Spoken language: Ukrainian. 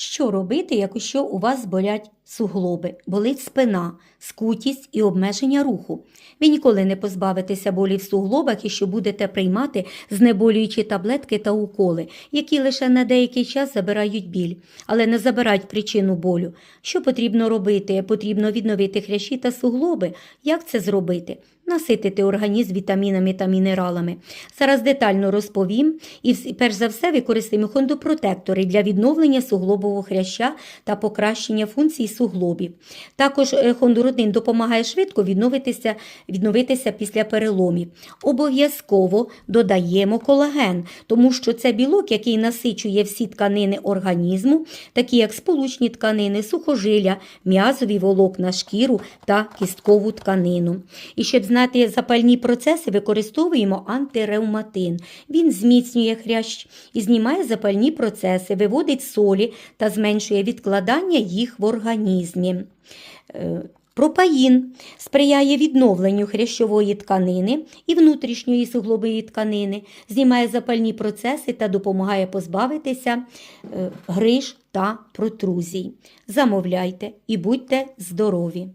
Що робити, якщо у вас болять суглоби, болить спина, скутість і обмеження руху? Ви ніколи не позбавитеся болі в суглобах, якщо будете приймати знеболюючі таблетки та уколи, які лише на деякий час забирають біль, але не забирають причину болю. Що потрібно робити? Потрібно відновити хрящі та суглоби. Як це зробити? Наситити організм вітамінами та мінералами. Зараз детально розповім і перш за все використаємо хондопротектори для відновлення суглобового хряща та покращення функцій суглобів. Також е, хондородин допомагає швидко відновитися, відновитися після переломів. Обов'язково додаємо колаген, тому що це білок, який насичує всі тканини організму, такі як сполучні тканини, сухожилля, м'язові волокна, шкіру та кісткову тканину. І щоб знати запальні процеси, використовуємо антиревматин. Він зміцнює хрящ і знімає запальні процеси, виводить солі та зменшує відкладання їх в організмі. Е, Пропаїн сприяє відновленню хрящової тканини і внутрішньої суглобової тканини, знімає запальні процеси та допомагає позбавитися е, гриж та протрузій. Замовляйте і будьте здорові!